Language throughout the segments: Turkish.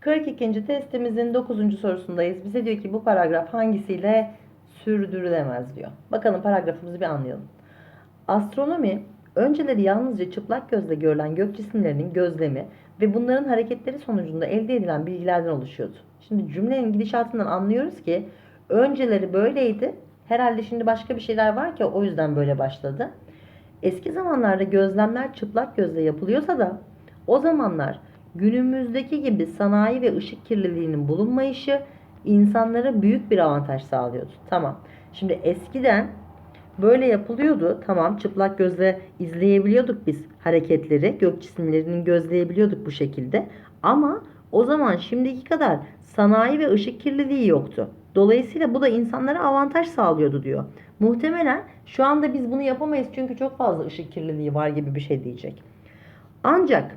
42. testimizin 9. sorusundayız. Bize diyor ki bu paragraf hangisiyle sürdürülemez diyor. Bakalım paragrafımızı bir anlayalım. Astronomi önceleri yalnızca çıplak gözle görülen gök cisimlerinin gözlemi ve bunların hareketleri sonucunda elde edilen bilgilerden oluşuyordu. Şimdi cümlenin gidişatından anlıyoruz ki önceleri böyleydi. Herhalde şimdi başka bir şeyler var ki o yüzden böyle başladı. Eski zamanlarda gözlemler çıplak gözle yapılıyorsa da o zamanlar günümüzdeki gibi sanayi ve ışık kirliliğinin bulunmayışı insanlara büyük bir avantaj sağlıyordu. Tamam. Şimdi eskiden böyle yapılıyordu. Tamam çıplak gözle izleyebiliyorduk biz hareketleri. Gök cisimlerini gözleyebiliyorduk bu şekilde. Ama o zaman şimdiki kadar sanayi ve ışık kirliliği yoktu. Dolayısıyla bu da insanlara avantaj sağlıyordu diyor. Muhtemelen şu anda biz bunu yapamayız çünkü çok fazla ışık kirliliği var gibi bir şey diyecek. Ancak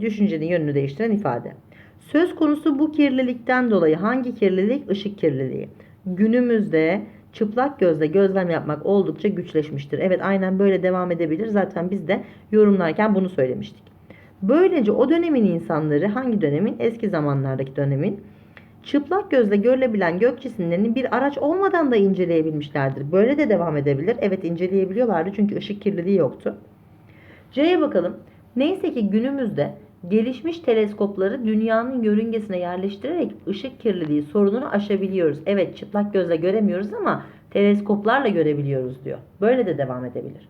düşüncenin yönünü değiştiren ifade. Söz konusu bu kirlilikten dolayı hangi kirlilik? Işık kirliliği. Günümüzde çıplak gözle gözlem yapmak oldukça güçleşmiştir. Evet aynen böyle devam edebilir. Zaten biz de yorumlarken bunu söylemiştik. Böylece o dönemin insanları hangi dönemin? Eski zamanlardaki dönemin çıplak gözle görülebilen gök cisimlerini bir araç olmadan da inceleyebilmişlerdir. Böyle de devam edebilir. Evet inceleyebiliyorlardı çünkü ışık kirliliği yoktu. C'ye bakalım. Neyse ki günümüzde gelişmiş teleskopları dünyanın yörüngesine yerleştirerek ışık kirliliği sorununu aşabiliyoruz. Evet çıplak gözle göremiyoruz ama teleskoplarla görebiliyoruz diyor. Böyle de devam edebilir.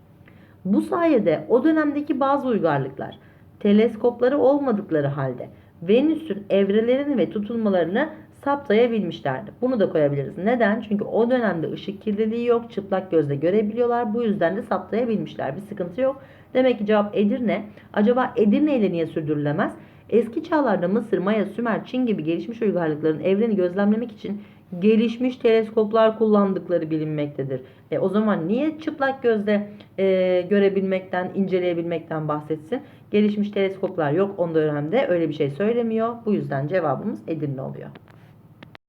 Bu sayede o dönemdeki bazı uygarlıklar teleskopları olmadıkları halde Venüs'ün evrelerini ve tutulmalarını saptayabilmişlerdi. Bunu da koyabiliriz. Neden? Çünkü o dönemde ışık kirliliği yok. Çıplak gözle görebiliyorlar. Bu yüzden de saptayabilmişler. Bir sıkıntı yok. Demek ki cevap Edirne. Acaba Edirne ile niye sürdürülemez? Eski çağlarda Mısır, Maya, Sümer, Çin gibi gelişmiş uygarlıkların evreni gözlemlemek için gelişmiş teleskoplar kullandıkları bilinmektedir. E, o zaman niye çıplak gözle e, görebilmekten, inceleyebilmekten bahsetsin? Gelişmiş teleskoplar yok o dönemde öyle bir şey söylemiyor. Bu yüzden cevabımız Edirne oluyor.